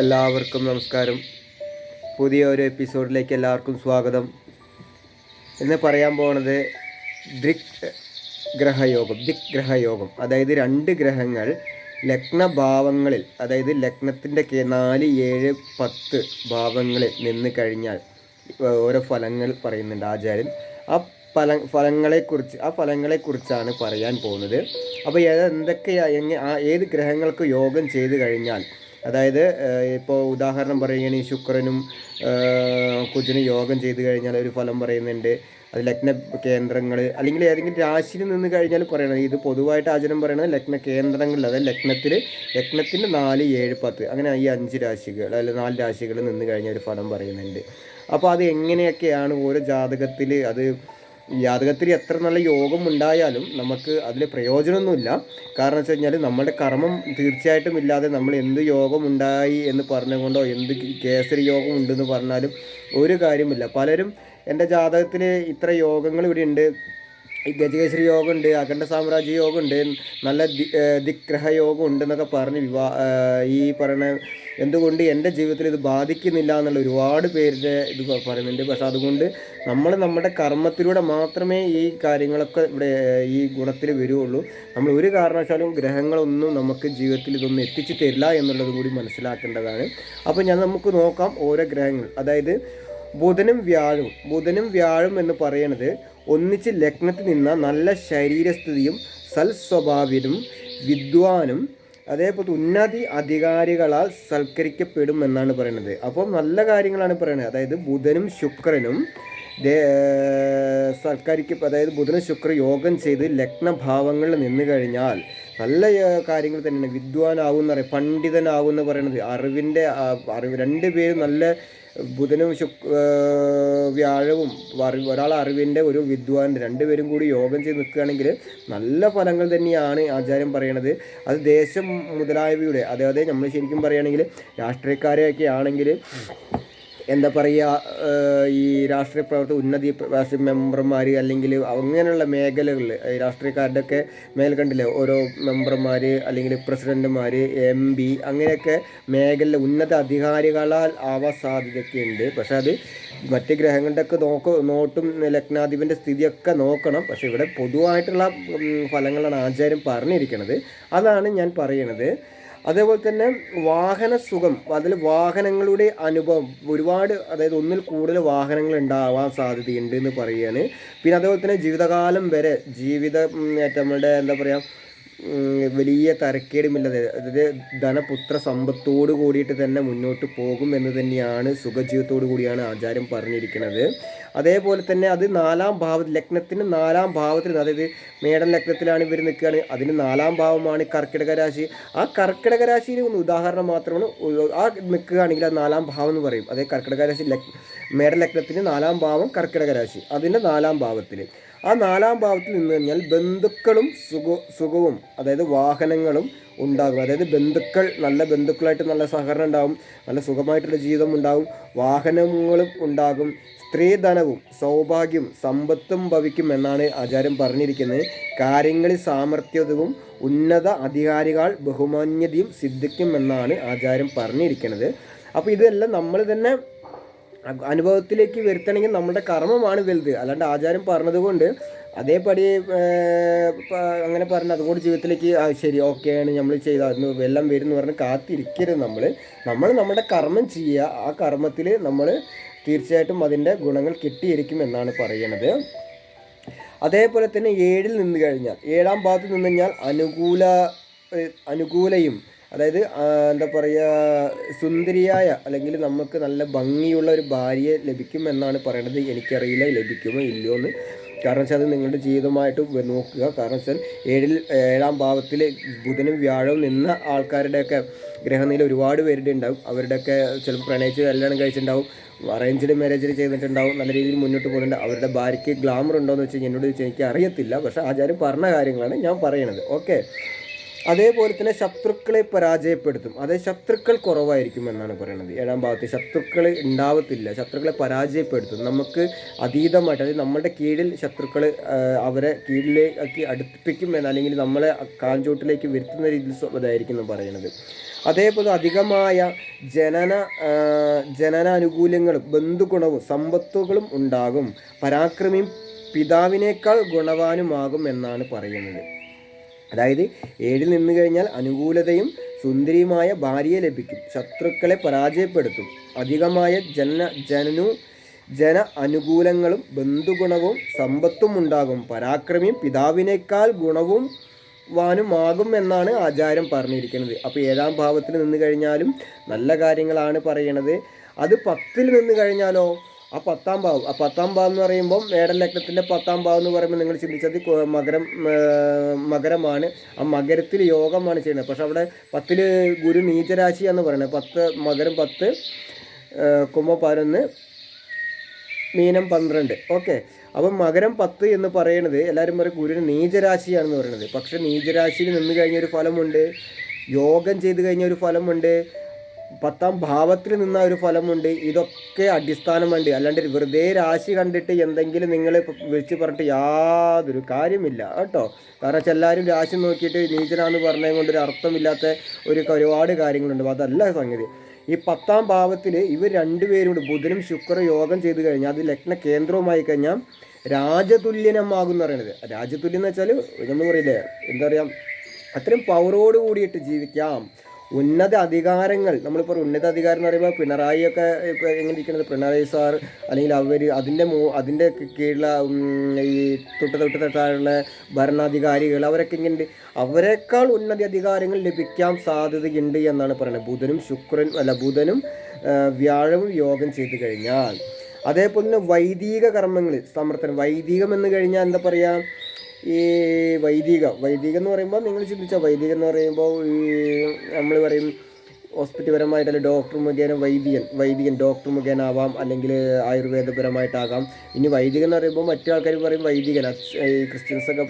എല്ലാവർക്കും നമസ്കാരം. പുതിയ ഒരു എപ്പിസോഡിലേക്ക് എല്ലാവർക്കും സ്വാഗതം. ഇന്ന് പറയാൻ പോകുന്നത് ദിക് ഗ്രഹയോഗം ദിക് ഗ്രഹയോഗം. അതായത് രണ്ട് ഗ്രഹങ്ങൾ ലഗ്നഭാവങ്ങളിൽ അതായത് ലഗ്നത്തിന്റെ നാല് ഏഴ് പത്ത് ഭാവങ്ങളിൽ നിന്ന് കഴിഞ്ഞാൽ ഓരോ ഫലങ്ങൾ പറയുന്നുണ്ട് ആചാര്യൻ. ആ ഫല ഫലങ്ങളെക്കുറിച്ച് ആ ഫലങ്ങളെക്കുറിച്ചാണ് പറയാൻ പോകുന്നത് അപ്പോൾ എന്തൊക്കെയാണ് എന്തൊക്കെയാ എങ്ങനെ ആ ഏത് ഗ്രഹങ്ങൾക്ക് യോഗം ചെയ്തു കഴിഞ്ഞാൽ അതായത് ഇപ്പോൾ ഉദാഹരണം പറയുകയാണെങ്കിൽ ശുക്രനും കുജനും യോഗം ചെയ്തു കഴിഞ്ഞാൽ ഒരു ഫലം പറയുന്നുണ്ട്. അത് ലഗ്ന കേന്ദ്രങ്ങൾ അല്ലെങ്കിൽ ഏതെങ്കിലും രാശിയിൽ നിന്ന് കഴിഞ്ഞാൽ പറയണത് ഇത് പൊതുവായിട്ട് ആചരണം പറയണത് ലഗ്ന കേന്ദ്രങ്ങളിൽ അതായത് ലഗ്നത്തിൽ ലഗ്നത്തിന്റെ നാല് ഏഴ് പത്ത് അങ്ങനെ ഈ അഞ്ച് രാശികൾ അല്ലെങ്കിൽ നാല് രാശികൾ നിന്ന് കഴിഞ്ഞാൽ ഒരു ഫലം പറയുന്നുണ്ട്. അപ്പോൾ അത് എങ്ങനെയൊക്കെയാണ് ഓരോ ജാതകത്തിൽ അത് ജാതകത്തിൽ എത്ര നല്ല യോഗം ഉണ്ടായാലും നമുക്ക് അതിൽ പ്രയോജനമൊന്നുമില്ല. കാരണം വെച്ച് കഴിഞ്ഞാൽ നമ്മുടെ കർമ്മം തീർച്ചയായിട്ടും ഇല്ലാതെ നമ്മൾ എന്ത് യോഗം ഉണ്ടായി എന്ന് പറഞ്ഞുകൊണ്ടോ എന്ത് കേസരി യോഗം ഉണ്ടെന്ന് പറഞ്ഞാലും ഒരു കാര്യമില്ല. പലരും എന്റെ ജാതകത്തിൽ ഇത്ര യോഗങ്ങൾ ഇവിടെ ഉണ്ട്. ഗജകേശ്വരി യോഗം ഉണ്ട് അഖണ്ഡ സാമ്രാജ്യ യോഗം ഉണ്ട് നല്ല ദിഗ്രഹ യോഗം ഉണ്ടെന്നൊക്കെ പറഞ്ഞ് വിവാ ഈ പറയണ എന്തുകൊണ്ട് എന്റെ ജീവിതത്തിൽ ഇത് ബാധിക്കുന്നില്ല എന്നുള്ള ഒരുപാട് പേരുടെ ഇത് പറയുന്നുണ്ട്. പക്ഷെ അതുകൊണ്ട് നമ്മൾ നമ്മുടെ കർമ്മത്തിലൂടെ മാത്രമേ ഈ കാര്യങ്ങളൊക്കെ ഇവിടെ ഈ ഗുണത്തിൽ വരുള്ളൂ. നമ്മൾ ഒരു കാരണവശാലും ഗ്രഹങ്ങളൊന്നും നമുക്ക് ജീവിതത്തിൽ ഇതൊന്നും എത്തിച്ചു തരില്ല എന്നുള്ളതും കൂടി മനസ്സിലാക്കേണ്ടതാണ്. അപ്പോൾ ഞാൻ നമുക്ക് നോക്കാം ഓരോ ഗ്രഹങ്ങൾ. അതായത് ബുധനും വ്യാഴവും. ബുധനും വ്യാഴും എന്ന് പറയുന്നത് ഒന്നിച്ച് ലഗ്നത്തിൽ നിന്ന നല്ല ശരീരസ്ഥിതിയും സൽസ്വഭാവിനും വിദ്വാനും അതേപോലെ ഉന്നതി അധികാരികളാൽ സൽക്കരിക്കപ്പെടും എന്നാണ് പറയുന്നത്. അപ്പോൾ നല്ല കാര്യങ്ങളാണ് പറയുന്നത്. അതായത് ബുധനും ശുക്രനും സൽക്കരിക്ക അതായത് ബുധനും ശുക്ര യോഗം ചെയ്ത് ലഗ്നഭാവങ്ങളിൽ നിന്ന് കഴിഞ്ഞാൽ നല്ല കാര്യങ്ങൾ തന്നെയാണ്. വിദ്വാനാവും എന്ന് പറയും പണ്ഡിതനാവും എന്ന് പറയുന്നത്. അറിവിന്റെ അറിവ് രണ്ട് പേരും നല്ല ബുധനും ശുക് വ്യാഴവും ഒരാൾ അറിവിന്റെ ഒരു വിദ്വാൻ രണ്ടുപേരും കൂടി യോഗം ചെയ്ത് നിൽക്കുകയാണെങ്കിൽ നല്ല ഫലങ്ങൾ തന്നെയാണ് ആചാര്യം പറയണത്. അത് ദേശം മുതലായവയുടെ അതായത് നമ്മൾ ശരിക്കും പറയുകയാണെങ്കിൽ രാഷ്ട്രീയക്കാരെയൊക്കെ ആണെങ്കിൽ എന്താ പറയുക ഈ രാഷ്ട്രീയ പ്രവർത്തക ഉന്നതി രാഷ്ട്രീയ മെമ്പർമാർ അല്ലെങ്കിൽ അങ്ങനെയുള്ള മേഖലകളിൽ രാഷ്ട്രീയക്കാരുടെ ഒക്കെ കണ്ടില്ലേ ഓരോ മെമ്പർമാർ അല്ലെങ്കിൽ പ്രസിഡന്റുമാർ എം പി അങ്ങനെയൊക്കെ മേഖല ഉന്നത അധികാരികളാൽ ആവാൻ സാധ്യതയൊക്കെയുണ്ട്. പക്ഷേ അത് മറ്റ് ഗ്രഹങ്ങളുടെ ഒക്കെ നോക്ക നോട്ടും ലഗ്നാധിപന്റെ സ്ഥിതിയൊക്കെ നോക്കണം. പക്ഷെ ഇവിടെ പൊതുവായിട്ടുള്ള ഫലങ്ങളാണ് ആചാര്യം പറഞ്ഞിരിക്കുന്നത് അതാണ് ഞാൻ പറയണത്. അതേപോലെ തന്നെ വാഹന സുഖം അതിൽ വാഹനങ്ങളുടെ അനുഭവം ഒരുപാട് അതായത് ഒന്നിൽ കൂടുതൽ വാഹനങ്ങൾ ഉണ്ടാവാൻ സാധ്യതയുണ്ട് എന്ന് പറയുകയാണ്. പിന്നെ അതേപോലെ തന്നെ ജീവിതകാലം വരെ ജീവിത നമ്മളുടെ എന്താ പറയുക വലിയ തരക്കേടുമില്ലാതെ അതായത് ധനപുത്ര സമ്പത്തോട് കൂടിയിട്ട് തന്നെ മുന്നോട്ട് പോകും എന്ന് തന്നെയാണ് സുഖജീവിതത്തോടു കൂടിയാണ് ആചാര്യം പറഞ്ഞിരിക്കുന്നത്. അതേപോലെ തന്നെ അത് നാലാം ഭാവ ലഗ്നത്തിന് നാലാം ഭാവത്തിൽ അതായത് മേടൻ ലഗ്നത്തിലാണ് ഇവർ നിൽക്കുകയാണ്. അതിന് നാലാം ഭാവമാണ് കർക്കിടക രാശി. ആ കർക്കിടക രാശിയിൽ ഒന്ന് ഉദാഹരണം മാത്രമാണ്. ആ നിൽക്കുകയാണെങ്കിൽ ആ നാലാം ഭാവം എന്ന് പറയും. അതായത് കർക്കിടക രാശി ലഗ് മേടൻ ലഗ്നത്തിന് നാലാം ഭാവം കർക്കിടക രാശി. അതിന്റെ നാലാം ഭാവത്തിൽ. ആ നാലാം ഭാവത്തിൽ നിന്ന് കഴിഞ്ഞാൽ ബന്ധുക്കളും സുഖ സുഖവും അതായത് വാഹനങ്ങളും ഉണ്ടാകും. അതായത് ബന്ധുക്കൾ നല്ല ബന്ധുക്കളായിട്ട് നല്ല സഹകരണം ഉണ്ടാകും നല്ല സുഖമായിട്ടുള്ള ജീവിതം ഉണ്ടാകും വാഹനങ്ങളും ഉണ്ടാകും സ്ത്രീധനവും സൗഭാഗ്യം സമ്പത്തും ഭവിക്കും എന്നാണ് ആചാര്യം പറഞ്ഞിരിക്കുന്നത്. കാര്യങ്ങളിൽ സാമർഥ്യവും ഉന്നത അധികാരികൾ ബഹുമാന്യതയും സിദ്ധിക്കും എന്നാണ് ആചാര്യം പറഞ്ഞിരിക്കുന്നത്. അപ്പോൾ ഇതെല്ലാം നമ്മൾ തന്നെ അനുഭവത്തിലേക്ക് വരുത്തണമെങ്കിൽ നമ്മുടെ കർമ്മമാണ് വലുത്. അല്ലാണ്ട് ആചാരം പറഞ്ഞതുകൊണ്ട് അതേപടി അങ്ങനെ പറഞ്ഞ് അതുകൊണ്ട് ജീവിതത്തിലേക്ക് ആ ശരി ഓക്കെയാണ് നമ്മൾ ചെയ്ത എല്ലാം വരും എന്ന് പറഞ്ഞ് കാത്തിരിക്കരുത് നമ്മൾ നമ്മൾ നമ്മുടെ കർമ്മം ചെയ്യുക. ആ കർമ്മത്തിൽ നമ്മൾ തീർച്ചയായിട്ടും അതിന്റെ ഗുണങ്ങൾ കിട്ടിയിരിക്കും എന്നാണ് പറയുന്നത് അതേപോലെ തന്നെ ഏഴിൽ നിന്ന് കഴിഞ്ഞാൽ ഏഴാം ഭാഗത്ത് നിന്ന് കഴിഞ്ഞാൽ അനുകൂല അനുകൂലയും അതായത് എന്താ പറയുക സുന്ദരിയായ അല്ലെങ്കിൽ നമുക്ക് നല്ല ഭംഗിയുള്ള ഒരു ഭാര്യയെ ലഭിക്കും എന്നാണ് പറയണത്. എനിക്കറിയില്ല ലഭിക്കുമോ ഇല്ലയോ എന്ന് കാരണം വെച്ചാൽ അത് നിങ്ങളുടെ ജീവിതമായിട്ട് നോക്കുക. കാരണം വെച്ചാൽ ഏഴിൽ ഏഴാം ഭാവത്തിൽ ബുധനും വ്യാഴവും നിന്ന ആൾക്കാരുടെയൊക്കെ ഗ്രഹനില ഒരുപാട് പേരുടെ ഉണ്ടാവും. അവരുടെയൊക്കെ ചിലപ്പോൾ പ്രണയിച്ച് കല്യാണം കഴിച്ചിട്ടുണ്ടാവും. അറേഞ്ച്ഡ് മാരേജിൽ ചെയ്തിട്ടുണ്ടാവും. നല്ല രീതിയിൽ മുന്നോട്ട് പോകുന്നുണ്ട്. അവരുടെ ഭാര്യയ്ക്ക് ഗ്ലാമർ ഉണ്ടോ എന്ന് വെച്ചാൽ എന്നോട് ചോദിച്ചാൽ എനിക്ക് അറിയത്തില്ല പക്ഷേ ആചാര്യം പറഞ്ഞ കാര്യങ്ങളാണ് ഞാൻ പറയണത്. ഓക്കെ? അതേപോലെ തന്നെ ശത്രുക്കളെ പരാജയപ്പെടുത്തും. അതായത് ശത്രുക്കൾ കുറവായിരിക്കും എന്നാണ് പറയുന്നത് ഏഴാം ഭാഗത്ത് ശത്രുക്കൾ ഉണ്ടാവത്തില്ല. ശത്രുക്കളെ പരാജയപ്പെടുത്തും. നമുക്ക് അതീതമായിട്ട് അതായത് നമ്മുടെ കീഴിൽ ശത്രുക്കൾ അവരെ കീഴിലേക്ക് അടുപ്പിക്കും എന്ന് അല്ലെങ്കിൽ നമ്മളെ കാഞ്ചോട്ടിലേക്ക് വരുത്തുന്ന രീതിയിൽ ഇതായിരിക്കും എന്ന് പറയുന്നത്. അതേപോലെ അധികമായ ജനന ജനനാനുകൂല്യങ്ങളും ബന്ധുഗുണവും സമ്പത്തുകളും ഉണ്ടാകും. പരാക്രമിയും പിതാവിനേക്കാൾ ഗുണവാനുമാകും എന്നാണ് പറയുന്നത്. അതായത് ഏഴിൽ നിന്ന് കഴിഞ്ഞാൽ അനുകൂലതയും സുന്ദരിയുമായ ഭാര്യയെ ലഭിക്കും. ശത്രുക്കളെ പരാജയപ്പെടുത്തും. അധികമായ ജന ജനനു ജന അനുകൂലങ്ങളും ബന്ധുഗുണവും സമ്പത്തും ഉണ്ടാകും. പരാക്രമിയും പിതാവിനേക്കാൾ ഗുണവും വാനുമാകും എന്നാണ് ആചാരം പറഞ്ഞിരിക്കുന്നത്. അപ്പോൾ ഏഴാം ഭാവത്തിൽ നിന്ന് കഴിഞ്ഞാലും നല്ല കാര്യങ്ങളാണ് പറയണത്. അത് പത്തിൽ നിന്ന് കഴിഞ്ഞാലോ? ആ പത്താം ഭാവം. ആ പത്താം ഭാവം എന്ന് പറയുമ്പോൾ മേടലഗ്നത്തിന്റെ പത്താം ഭാവം എന്ന് പറയുമ്പോൾ നിങ്ങൾ ചിന്തിച്ചത് മകരം മകരമാണ്. ആ മകരത്തിൽ യോഗമാണ് ചെയ്യുന്നത്. പക്ഷെ അവിടെ പത്തിൽ ഗുരു നീചരാശി എന്ന് പറയുന്നത്. പത്ത് മകരം പത്ത് കുംഭം പതിനൊന്ന് മീനം പന്ത്രണ്ട്. ഓക്കെ. അപ്പം മകരം പത്ത് എന്ന് പറയുന്നത് എല്ലാവരും പറയും ഗുരുവിന് നീചരാശിയാണെന്ന് പറയുന്നത്. പക്ഷേ നീചരാശിയിൽ നിന്ന് കഴിഞ്ഞ ഒരു ഫലമുണ്ട്. യോഗം ചെയ്ത് കഴിഞ്ഞ ഒരു ഫലമുണ്ട്. പത്താം ഭാവത്തിൽ നിന്ന ഒരു ഫലമുണ്ട്. ഇതൊക്കെ അടിസ്ഥാനം വേണ്ടി അല്ലാണ്ട് വെറുതെ രാശി കണ്ടിട്ട് എന്തെങ്കിലും നിങ്ങൾ വിളിച്ച് പറഞ്ഞിട്ട് യാതൊരു കാര്യമില്ല. കേട്ടോ. കാരണം വെച്ചാൽ എല്ലാവരും രാശി നോക്കിയിട്ട് നീചനാന്ന് പറഞ്ഞത് കൊണ്ട് ഒരു അർത്ഥമില്ലാത്ത ഒരു ഒരുപാട് കാര്യങ്ങളുണ്ട്. അതല്ല സംഗതി. ഈ പത്താം ഭാവത്തിൽ ഇവർ രണ്ടുപേരും കൂടി ബുധനും ശുക്ര യോഗം ചെയ്ത് കഴിഞ്ഞാൽ അത് ലഗ്ന കേന്ദ്രവുമായി കഴിഞ്ഞാൽ രാജതുല്യനമാകും എന്ന് രാജതുല്യം എന്ന് വെച്ചാൽ ഇതൊന്നും പറയില്ലേ? എന്താ പറയുക അത്രയും പവറോട് കൂടിയിട്ട് ജീവിക്കാം. ഉന്നത അധികാരങ്ങൾ നമ്മളിപ്പോൾ ഉന്നത അധികാരം എന്ന് പറയുമ്പോൾ പിണറായിയൊക്കെ ഇപ്പോൾ എങ്ങനെ ഇരിക്കുന്നത് പിണറായി സാർ അല്ലെങ്കിൽ അവർ അതിന്റെ മൂ അതിന്റെ കീഴിലുള്ള ഈ തൊട്ട് തൊട്ട് തൊട്ടായുള്ള ഭരണാധികാരികൾ അവരൊക്കെ ഇങ്ങനെ അവരെക്കാൾ ഉന്നത അധികാരങ്ങൾ ലഭിക്കാൻ സാധ്യതയുണ്ട് എന്നാണ് പറയുന്നത്. ബുധനും ശുക്രൻ അല്ല ബുധനും വ്യാഴവും യോഗം ചെയ്ത് കഴിഞ്ഞാൽ. അതേപോലെ തന്നെ വൈദിക കർമ്മങ്ങൾ സമർത്ഥനം. വൈദികം എന്ന് കഴിഞ്ഞാൽ എന്താ പറയുക ഈ വൈദിക. വൈദികം എന്ന് പറയുമ്പോൾ നിങ്ങൾ ചിന്തിച്ചാൽ വൈദികം എന്ന് പറയുമ്പോൾ ഈ നമ്മൾ പറയും ഹോസ്പിറ്റൽ പരമായിട്ട് ഡോക്ടർ മുഖേന വൈദികൻ വൈദികൻ ഡോക്ടർ മുഖേന ആവാം അല്ലെങ്കിൽ ആയുർവേദപരമായിട്ടാകാം. ഇനി വൈദികൻ എന്ന് പറയുമ്പോൾ മറ്റു ആൾക്കാർ പറയും വൈദികൻ. അച്ഛ ഈ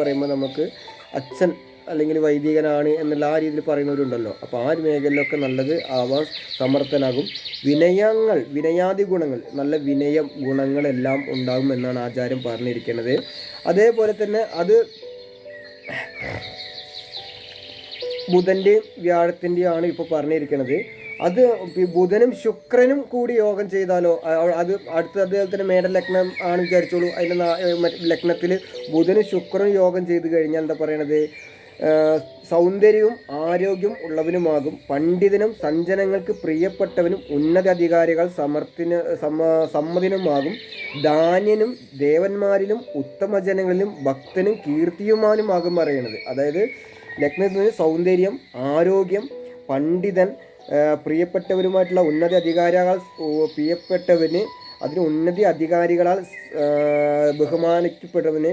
പറയുമ്പോൾ നമുക്ക് അച്ഛൻ അല്ലെങ്കിൽ വൈദികനാണ് എന്നുള്ള ആ രീതിയിൽ പറയുന്നവരുണ്ടല്ലോ. അപ്പോൾ ആ ഒരു മേഖലയിലൊക്കെ നല്ലത് ആവാൻ സമർത്ഥനാകും. വിനയങ്ങൾ വിനയാദി ഗുണങ്ങൾ നല്ല വിനയം ഗുണങ്ങളെല്ലാം ഉണ്ടാകും എന്നാണ് ആചാര്യം പറഞ്ഞിരിക്കുന്നത്. അതേപോലെ തന്നെ അത് ബുധന്റെയും വ്യാഴത്തിന്റെയും ആണ് ഇപ്പോൾ പറഞ്ഞിരിക്കുന്നത്. അത് ബുധനും ശുക്രനും കൂടി യോഗം ചെയ്താലോ? അത് അടുത്ത അദ്ദേഹം തന്നെ മേട ലഗ്നം ആണ് വിചാരിച്ചോളൂ. അതിന്റെ ലഗ്നത്തിൽ ബുധനും ശുക്രനും യോഗം ചെയ്ത് കഴിഞ്ഞാൽ എന്താ പറയണത്? സൗന്ദര്യവും ആരോഗ്യവും ഉള്ളവനുമാകും. പണ്ഡിതനും സഞ്ജനങ്ങൾക്ക് പ്രിയപ്പെട്ടവനും ഉന്നത അധികാരികൾ സമർത്ഥിന് സമ സമ്മതിനുമാകും. ധാന്യനും ദേവന്മാരിലും ഉത്തമജനങ്ങളിലും ഭക്തനും കീർത്തിയുമാനുമാകും പറയുന്നത് അതായത് ലഗ്നത്തിന് സൗന്ദര്യം ആരോഗ്യം പണ്ഡിതൻ പ്രിയപ്പെട്ടവരുമായിട്ടുള്ള ഉന്നത അധികാരികൾ പ്രിയപ്പെട്ടവന് അതിന് ഉന്നതി അധികാരികളാൽ ബഹുമാനിക്കപ്പെട്ടവന്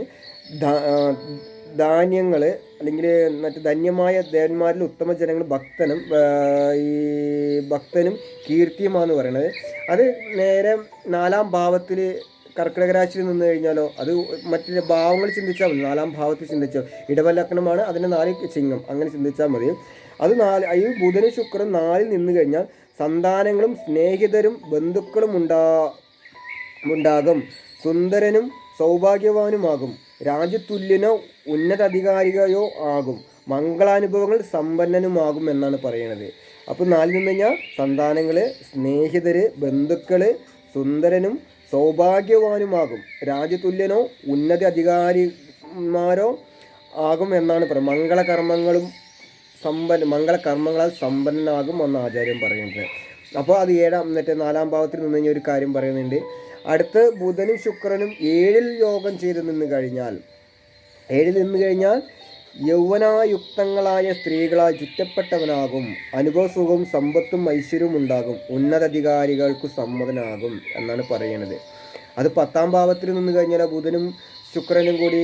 ധാന്യങ്ങൾ അല്ലെങ്കിൽ മറ്റ് ധന്യമായ ദേവന്മാരിൽ ഉത്തമ ജനങ്ങൾ ഭക്തനും ഈ ഭക്തനും കീർത്തിയുമാന്ന് പറയുന്നത് അത് നേരെ നാലാം ഭാവത്തിൽ കർക്കിടക രാശിയിൽ നിന്ന് കഴിഞ്ഞാലോ അത് മറ്റേ ഭാവങ്ങൾ ചിന്തിച്ചാൽ മതി. നാലാം ഭാവത്തിൽ ചിന്തിച്ചാൽ ഇടവലക്കണമാണ് അതിന്റെ നാല് ചിങ്ങം അങ്ങനെ ചിന്തിച്ചാൽ മതി. അത് നാല് ഈ ബുധനും ശുക്രൻ നാലിൽ നിന്ന് കഴിഞ്ഞാൽ സന്താനങ്ങളും സ്നേഹിതരും ബന്ധുക്കളും ഉണ്ടാ ഉണ്ടാകും. സുന്ദരനും സൗഭാഗ്യവാനുമാകും. രാജ്യതുല്യനോ ഉന്നതധികാരികയോ ആകും. മംഗളാനുഭവങ്ങൾ സമ്പന്നനുമാകും എന്നാണ് പറയുന്നത് അപ്പോൾ നാലിൽ നിന്ന് കഴിഞ്ഞാൽ സന്താനങ്ങൾ സ്നേഹിതർ ബന്ധുക്കൾ സുന്ദരനും സൗഭാഗ്യവാനുമാകും. രാജ്യതുല്യനോ ഉന്നത അധികാരിമാരോ ആകും എന്നാണ് പറയുന്നത് മംഗളകർമ്മങ്ങളും സമ്പന്ന മംഗളകർമ്മങ്ങളാൽ സമ്പന്നനാകും എന്ന് ആചാര്യം പറയുന്നത്. അപ്പോൾ അത് ഏഴാം മറ്റേ നാലാം ഭാവത്തിൽ നിന്ന് ഒരു കാര്യം പറയുന്നുണ്ട്. അടുത്ത് ബുധനും ശുക്രനും ഏഴിൽ യോഗം ചെയ്ത് നിന്ന് കഴിഞ്ഞാൽ ഏഴിൽ നിന്ന് കഴിഞ്ഞാൽ യൗവനായുക്തങ്ങളായ സ്ത്രീകളാൽ ചുറ്റപ്പെട്ടവനാകും. അനുഭവസുഖവും സമ്പത്തും ഐശ്വര്യവും ഉണ്ടാകും. ഉന്നതധികാരികൾക്ക് സമ്മതനാകും എന്നാണ് പറയുന്നത് അത് പത്താം ഭാവത്തിൽ നിന്ന് കഴിഞ്ഞാൽ ബുധനും ശുക്രനും കൂടി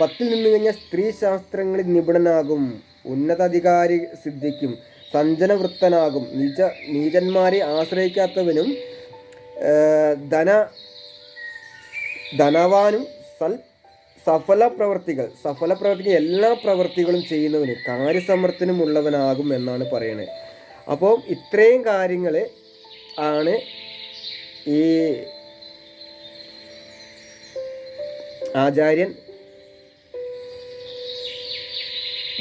പത്തിൽ നിന്ന് കഴിഞ്ഞാൽ സ്ത്രീ ശാസ്ത്രങ്ങളിൽ നിപുണനാകും. ഉന്നതധികാരി സിദ്ധിക്കും. സഞ്ജനവൃത്തനാകും നിജ നീചന്മാരെ ആശ്രയിക്കാത്തവനും ധന ധനവാനും സൽ സഫല പ്രവർത്തികൾ സഫല പ്രവർത്തികൾ എല്ലാ പ്രവർത്തികളും ചെയ്യുന്നവന് കാര്യസമർത്ഥനമുള്ളവനാകും എന്നാണ് പറയുന്നത് അപ്പോൾ ഇത്രയും കാര്യങ്ങൾ ആണ് ഈ ആചാര്യൻ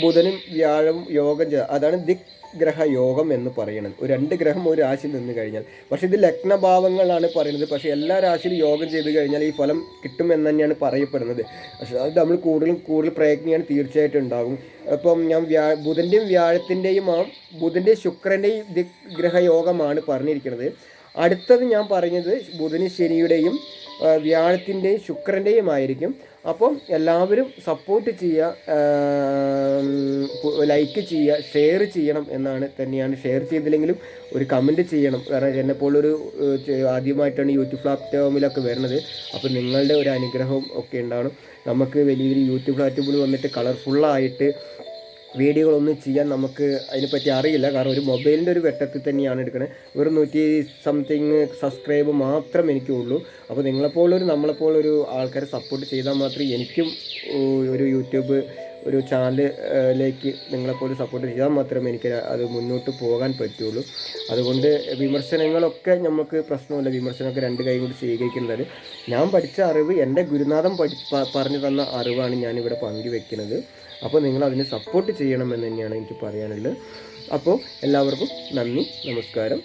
ബുധനും വ്യാഴവും യോഗം ചെയ്ത അതാണ് ദിക് ഗ്രഹ യോഗം എന്ന് പറയുന്നത്. ഒരു രണ്ട് ഗ്രഹം ഒരു രാശിയിൽ നിന്ന് കഴിഞ്ഞാൽ. പക്ഷേ ഇത് ലഗ്നഭാവങ്ങളാണ് പറയുന്നത്. പക്ഷേ എല്ലാ രാശിയിലും യോഗം ചെയ്ത് കഴിഞ്ഞാൽ ഈ ഫലം കിട്ടുമെന്ന് തന്നെയാണ് പറയപ്പെടുന്നത്. പക്ഷേ അത് നമ്മൾ കൂടുതലും കൂടുതൽ പ്രയത്നിയാണ് തീർച്ചയായിട്ടും ഉണ്ടാകും. അപ്പം ഞാൻ വ്യാ ബുധന്റെയും വ്യാഴത്തിന്റെയും ആ ബുധന്റെയും ശുക്രന്റെയും ഗ്രഹയോഗമാണ് ഗ്രഹ പറഞ്ഞിരിക്കുന്നത്. അടുത്തത് ഞാൻ പറഞ്ഞത് ബുധന് ശനിയുടെയും വ്യാഴത്തിന്റെയും ശുക്രന്റെയും ആയിരിക്കും. അപ്പം എല്ലാവരും സപ്പോർട്ട് ചെയ്യുക ലൈക്ക് ചെയ്യുക ഷെയർ ചെയ്യണം എന്നാണ് തന്നെയാണ് ഷെയർ ചെയ്തില്ലെങ്കിലും ഒരു കമന്റ് ചെയ്യണം. കാരണം എന്നെപ്പോലൊരു ആദ്യമായിട്ടാണ് യൂട്യൂബ് പ്ലാറ്റ്ഫോമിലൊക്കെ വരുന്നത്. അപ്പോൾ നിങ്ങളുടെ ഒരു അനുഗ്രഹം ഒക്കെ ഉണ്ടാവണം. നമുക്ക് വലിയൊരു യൂട്യൂബ് പ്ലാറ്റ്ഫോമിൽ വന്നിട്ട് കളർഫുള്ളായിട്ട് വീഡിയോകളൊന്നും ചെയ്യാൻ നമുക്ക് അതിനെപ്പറ്റി അറിയില്ല. കാരണം ഒരു മൊബൈലിന്റെ ഒരു വെട്ടത്തിൽ തന്നെയാണ് എടുക്കുന്നത് ഒരു നൂറ്റി സംതിങ് സബ്സ്ക്രൈബ് മാത്രം എനിക്കുള്ളൂ. അപ്പോൾ നിങ്ങളെപ്പോലൊരു നമ്മളെപ്പോലൊരു ആൾക്കാരെ സപ്പോർട്ട് ചെയ്താൽ മാത്രമേ എനിക്കും ഒരു യൂട്യൂബ് ഒരു ചാനലിലേക്ക് നിങ്ങളെപ്പോലെ സപ്പോർട്ട് ചെയ്താൽ മാത്രമേ എനിക്ക് അത് മുന്നോട്ട് പോകാൻ പറ്റുള്ളൂ. അതുകൊണ്ട് വിമർശനങ്ങളൊക്കെ നമുക്ക് പ്രശ്നമില്ല. വിമർശനമൊക്കെ രണ്ട് കൈ കൊണ്ട് സ്വീകരിക്കുന്നത് ഞാൻ പഠിച്ച അറിവ് എന്റെ ഗുരുനാഥൻ പഠി പറഞ്ഞു തന്ന അറിവാണ് ഞാനിവിടെ പങ്കുവെക്കുന്നത്. അപ്പോൾ നിങ്ങൾ അതിനെ സപ്പോർട്ട് ചെയ്യണമെന്ന് തന്നെയാണ് എനിക്ക് പറയാനുള്ളത്. അപ്പോൾ എല്ലാവർക്കും നന്ദി നമസ്കാരം.